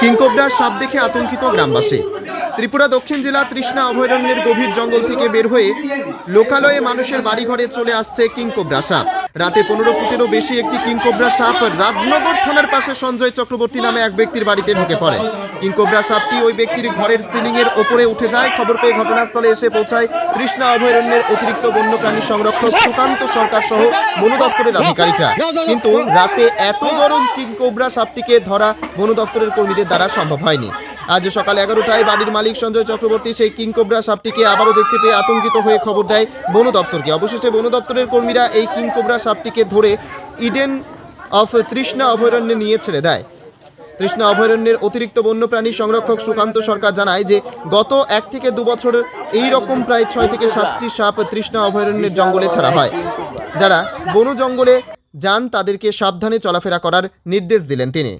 কিংকোবরার সাপ দেখে আতঙ্কিত গ্রামবাসী। ত্রিপুরা দক্ষিণ জেলা তৃষ্ণা অভয়ারণ্যের গভীর জঙ্গল থেকে বের হয়ে লোকালয়ে মানুষের বাড়িঘরে চলে আসছে কিংকোবরা সাপ। রাতে পনেরো ফুটেরও বেশি একটি কিংকোবরা সাপ রাজনগর থানার পাশে সঞ্জয় চক্রবর্তী নামে এক ব্যক্তির বাড়িতে ঢুকে পড়ে। কিংকোবরা সাপটি ওই ব্যক্তির ঘরের সিলিং এর ওপরে উঠে যায় খবর পেয়ে ঘটনাস্থলে এসে পৌঁছায় তৃষ্ণা অভয়ারণ্যের অতিরিক্ত বন্যপ্রাণী সংরক্ষক সুকান্ত সরকার সহ বন দপ্তরের আধিকারিকরা। কিন্তু রাতে এত বড় কিংকোবরা সাপটিকে ধরা বন দপ্তরের কর্মীদের দ্বারা সম্ভব হয়নি। আজ সকাল এগারোটায় বাড়ির মালিক সঞ্জয় চক্রবর্তী সেই কিংকোবরা সাপটিকে আবারও দেখতে পেয়ে আতঙ্কিত হয়ে খবর দেয় বন দপ্তরকে। অবশেষে বন দপ্তরের কর্মীরা এই কিংকোবরা সাপটিকে ধরে ইডেন অফ তৃষ্ণা অভয়ারণ্যে নিয়ে ছেড়ে দেয়। তৃষ্ণা অভয়ারণ্যের অতিরিক্ত বন্যপ্রাণী সংরক্ষক সুকান্ত সরকার জানায় যে, গত এক থেকে দু বছর এই রকম প্রায় ছয় থেকে সাতটি সাপ তৃষ্ণা অভয়ারণ্যের জঙ্গলে ছাড়া হয়। যারা বন জঙ্গলে যান, তাদেরকে সাবধানে চলাফেরা করার নির্দেশ দিলেন তিনি।